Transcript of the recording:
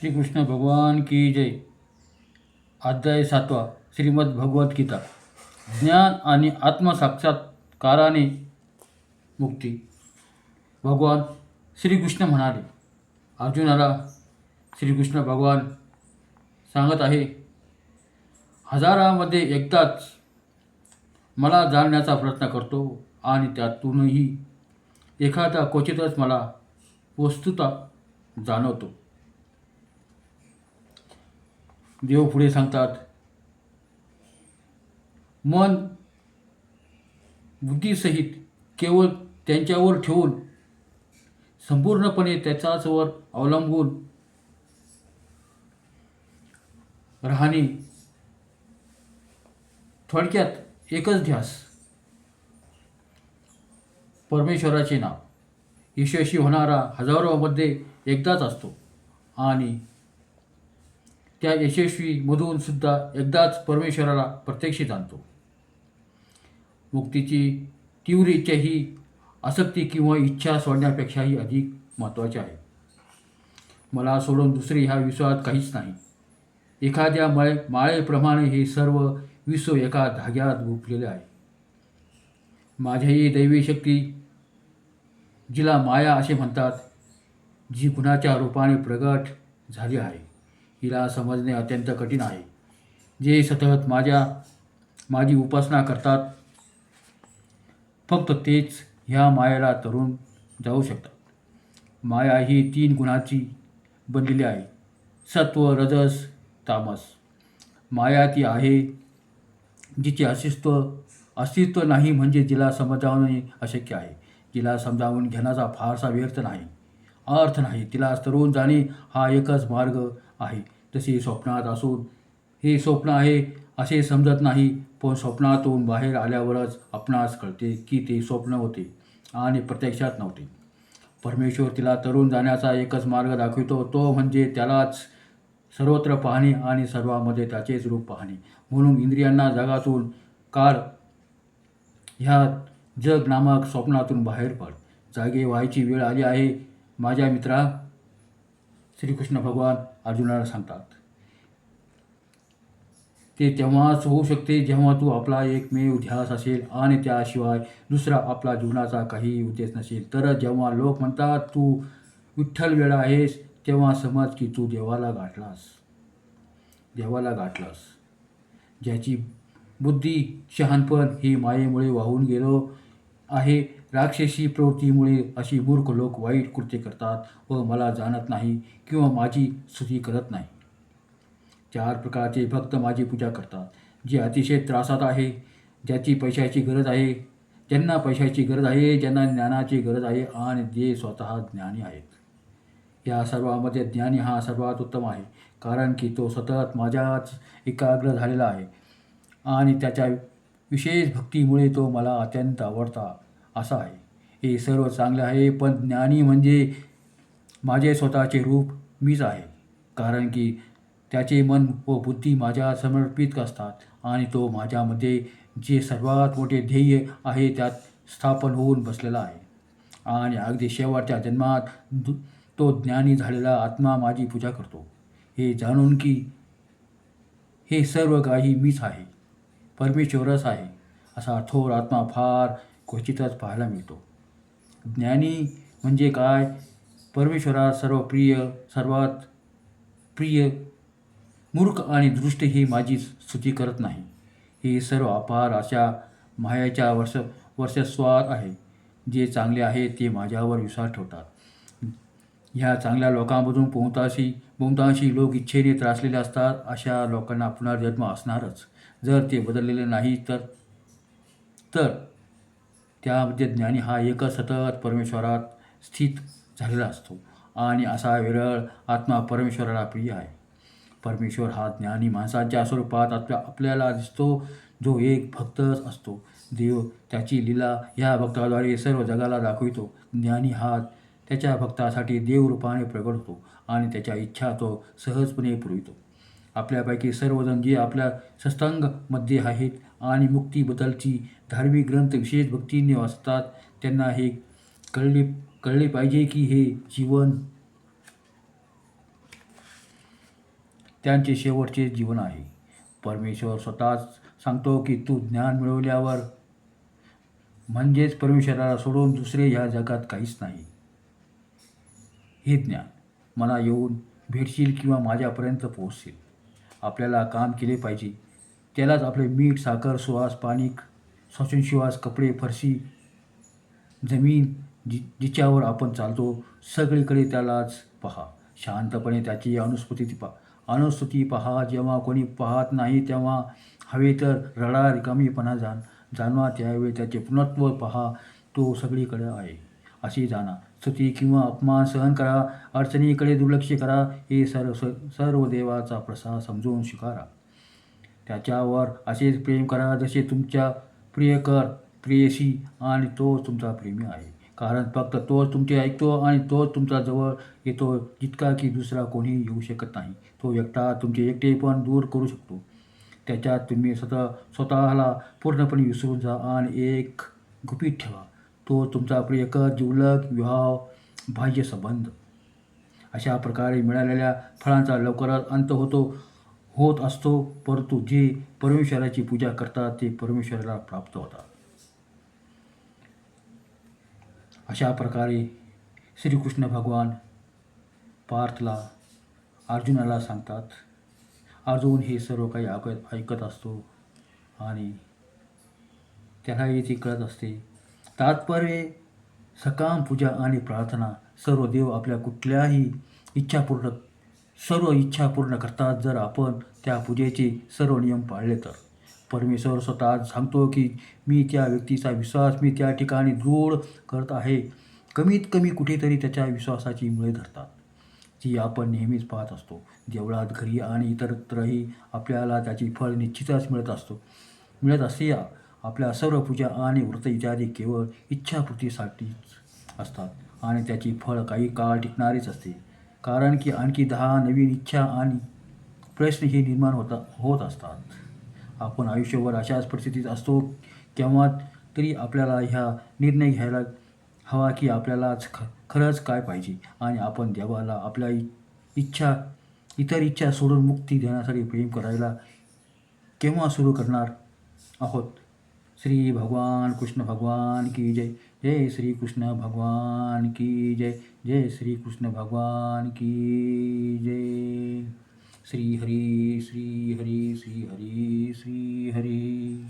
श्रीकृष्ण भगवान की जय. अध्याय सातवा श्रीमद भगवद्गीता ज्ञान आणि आत्मसाक्षात्काराने मुक्ती. भगवान श्रीकृष्ण म्हणाले अर्जुनाला श्रीकृष्ण भगवान सांगत आहे हजारामध्ये एकदाच मला जाणण्याचा प्रयत्न करतो आणि त्यातूनही एखादा क्वचितच मला वस्तुता जाणवतो. देव पुढे सांगतात. मन बुद्धीसहित केवळ त्यांच्यावर ठेवून संपूर्णपणे त्याच्याचवर अवलंबून राहणे थोडक्यात एकच ध्यास. परमेश्वराचे नाव. यशस्वी होणारा हजारोमध्ये एकदाच असतो. आणि त्या यशस्वीमधून सुद्धा एकदाच परमेश्वराला प्रत्यक्ष जाणतो. मुक्तीची तीव्र इच्छा ही आसक्ती किंवा इच्छा सोडण्यापेक्षाही अधिक महत्त्वाची आहे. मला सोडून दुसरे ह्या विश्वात काहीच नाही. एखाद्या मळे माळेप्रमाणे हे सर्व विश्व एका धाग्यात गुंफलेले आहे. माझ्याही दैवी शक्ती जिला माया असे म्हणतात जी गुणाच्या रूपाने प्रगट झाली आहे. हिला समजणे अत्यंत कठीण आहे. जे सतत माझ्या माझी उपासना करतात फक्त तेच ह्या मायेला तरुण जाऊ शकतात. माया ही तीन गुणाची बनलेली आहे. सत्व रजस तामस. माया ती आहे जिचे अस्तित्व अस्तित्व नाही म्हणजे जिला समजावणे अशक्य आहे. जिला समजावून घेण्याचा फारसा व्यर्थ नाही. अर्थ नाही. तिला तरुण जाणे हा एकच मार्ग आहे. तसे स्वप्नात असून हे स्वप्न आहे असे समजत नाही. पण स्वप्नातून बाहेर आल्यावरच आपणास कळते की ते स्वप्न होते आणि प्रत्यक्षात नव्हते. परमेश्वर तिला तरुण जाण्याचा एकच मार्ग दाखवितो. तो म्हणजे त्यालाच सर्वत्र पाहणे आणि सर्वामध्ये त्याचेच रूप पाहणे. म्हणून इंद्रियांना जगातून काळ ह्या जग नामक स्वप्नातून बाहेर पड. जागे व्हायची वेळ आली आहे. माझ्या मित्रा श्रीकृष्ण भगवान अर्जुनाला सांगतात ते तेव्हाच होऊ शकते जेव्हा तू आपला एकमेव ध्यास असेल आणि त्याशिवाय दुसरा आपला जीवनाचा काही उद्देश नसेल. तर जेव्हा लोक म्हणतात तू विठ्ठल वेळा आहेस तेव्हा समज की तू देवाला गाठलास. देवाला गाठलास. ज्याची बुद्धी शहाणपण ही मायेमुळे वाहून गेलो आहे. राक्षसी प्रवृत्तीमुळे अशी मूर्ख लोक वाईट कृत्य करतात व मला जाणत नाही किंवा माझी स्तुती करत नाही. चार प्रकारचे भक्त माझी पूजा करतात जे अतिशय त्रासात आहे ज्याची पैशाची गरज आहे ज्यांना पैशाची गरज आहे ज्यांना ज्ञानाची गरज आहे आणि जे स्वतः ज्ञानी आहेत. या सर्वामध्ये ज्ञानी हा सर्वात उत्तम आहे कारण की तो सतत माझ्याच एकाग्र झालेला आहे आणि त्याच्या विशेष भक्तीमुळे तो मला अत्यंत आवडता. असा आहे. हे सर्व चांगलं आहे पण ज्ञानी म्हणजे माझे स्वतःचे रूप मीच आहे. कारण की त्याचे मन व बुद्धी माझ्या समर्पित असतात आणि तो माझ्यामध्ये जे सर्वात मोठे ध्येय आहे त्यात स्थापन होऊन बसलेला आहे. आणि अगदी शेवटच्या जन्मात दु तो ज्ञानी झालेला आत्मा माझी पूजा करतो. हे जाणून की हे सर्व काही मीच आहे. परमेश्वरच आहे. असा थोर आत्मा फार क्वचितच पाहायला मिळतो. ज्ञानी म्हणजे काय? परमेश्वरात सर्व प्रिय सर्वात प्रिय मूर्ख आणि दृष्ट ही माझी स्तुती करत नाही. हे सर्व अपार अशा मायाच्या वर्ष वर्षस्वार आहे. जे चांगले आहे ते माझ्यावर विश्वास ठेवतात. ह्या चांगल्या लोकांमधून बहुतांशी बहुतांशी लोक इच्छेने त्रासलेले असतात. अशा लोकांना पुनर्जन्म असणारच. जर ते बदललेले नाही तर तर त्यामध्ये ज्ञानी हा एक सतत परमेश्वरात स्थित झालेला असतो. आणि असा विरळ आत्मा परमेश्वराला प्रिय आहे. परमेश्वर हा ज्ञानी माणसाच्या स्वरूपात आपल्या आपल्याला दिसतो जो एक भक्तच असतो. देव त्याची लीला ह्या भक्ताद्वारे सर्व जगाला दाखवितो. ज्ञानी हा त्याच्या भक्तासाठी देवरूपाने प्रगट होतो आणि त्याच्या इच्छा तो सहजपणे पुरवितो. आपल्यापैकी सर्वजण जे आपल्या सत्संगमध्ये आहेत आणि मुक्तीबद्दलची धार्मिक ग्रंथ विशेष भक्तीने वाचतात. त्यांना हे कळले कळले पाहिजे की हे जीवन त्यांचे शेवटचे जीवन आहे. परमेश्वर स्वतःच सांगतो की तू ज्ञान मिळवल्यावर म्हणजेच परमेश्वराला सोडून दुसरे ह्या जगात काहीच नाही. हे ज्ञान मला येऊन भेटशील किंवा माझ्यापर्यंत पोहोचशील. आपल्याला काम केले पाहिजे. त्यालाच आपले मीठ साखर सुवास पाणी श्वासोच्छ्वास कपडे फरशी जमीन जि जिच्यावर आपण चालतो सगळीकडे त्यालाच पहा. शांतपणे त्याची अनुस्मृती पा अनुस्तुती पहा जेव्हा कोणी पाहत नाही तेव्हा हवे तर रडा रिकामीपणा जाण जाणवा त्यावेळी त्याचे पुनत्व पहा. तो सगळीकडे आहे. अशी जाणा. स्तुती किंवा अपमान सहन करा. अडचणीकडे दुर्लक्ष करा. हे सर्व सर्व देवाचा प्रसाद समजून स्वीकारा. त्याच्यावर असेच प्रेम करा जसे तुमच्या प्रियकर प्रेयसी आणि तोच तुमचा प्रेमी आहे. कारण फक्त तोच तुमचे ऐकतो आणि तोच तुमचा जवळ येतो जितका की दुसरा कोणी येऊ शकत नाही. तो एकटा तुमचे एकटे पण दूर करू शकतो. त्याच्यात तुम्ही स्वतः स्वतःला पूर्णपणे विसरून जा आणि एक गुपित ठेवा. तो तुमचा प्रियकर जिवलक विवाह बाह्य संबंध. अशा प्रकारे मिळालेल्या फळांचा लवकरच अंत होतो. होत असतो परंतु जे परमेश्वराची पूजा करतात ते परमेश्वराला प्राप्त होतात. अशा प्रकारे श्रीकृष्ण भगवान पार्थला अर्जुनाला सांगतात. अर्जुन हे सर्व काही ऐकत ऐकत असतो आणि त्यालाही ती कळत असते तात्पर्य सकाम पूजा आणि प्रार्थना सर्व देव आपल्या कुठल्याही इच्छापूर्ण सर्व इच्छा पूर्ण करतात जर आपण त्या पूजेचे सर्व नियम पाळले तर. परमेश्वर स्वतः सांगतो की मी त्या व्यक्तीचा विश्वास मी त्या ठिकाणी दृढ करत आहे. कमीत कमी कुठेतरी त्याच्या विश्वासाची मुळे धरतात. जी आपण नेहमीच पाहत असतो. देवळात घरी आणि इतरत्रही आपल्याला त्याची फळ निश्चितच मिळत असतो. मिळत असते आपल्या सर्व पूजा आणि व्रत इत्यादी केवळ इच्छापूर्तीसाठीच असतात. आणि त्याची फळ काही काळ टिकणारीच असते. कारण की आणखी दहा नवीन इच्छा आणि प्रश्न हे निर्माण होता होत असतात. आपण आयुष्यभर अशाच परिस्थितीत असतो केव्हा तरी आपल्याला ह्या निर्णय घ्यायला हवा की आपल्यालाच ख खरंच काय पाहिजे आणि आपण देवाला आपल्या इच्छा इतर इच्छा सोडून मुक्ती देण्यासाठी प्रेम करायला केव्हा सुरू करणार आहोत? श्री भगवान कृष्ण भगवान की जय। जय श्री कृष्ण भगवान की जय। जय श्री कृष्ण भगवान की जय। श्री हरी श्री हरी श्री हरी श्री हरी।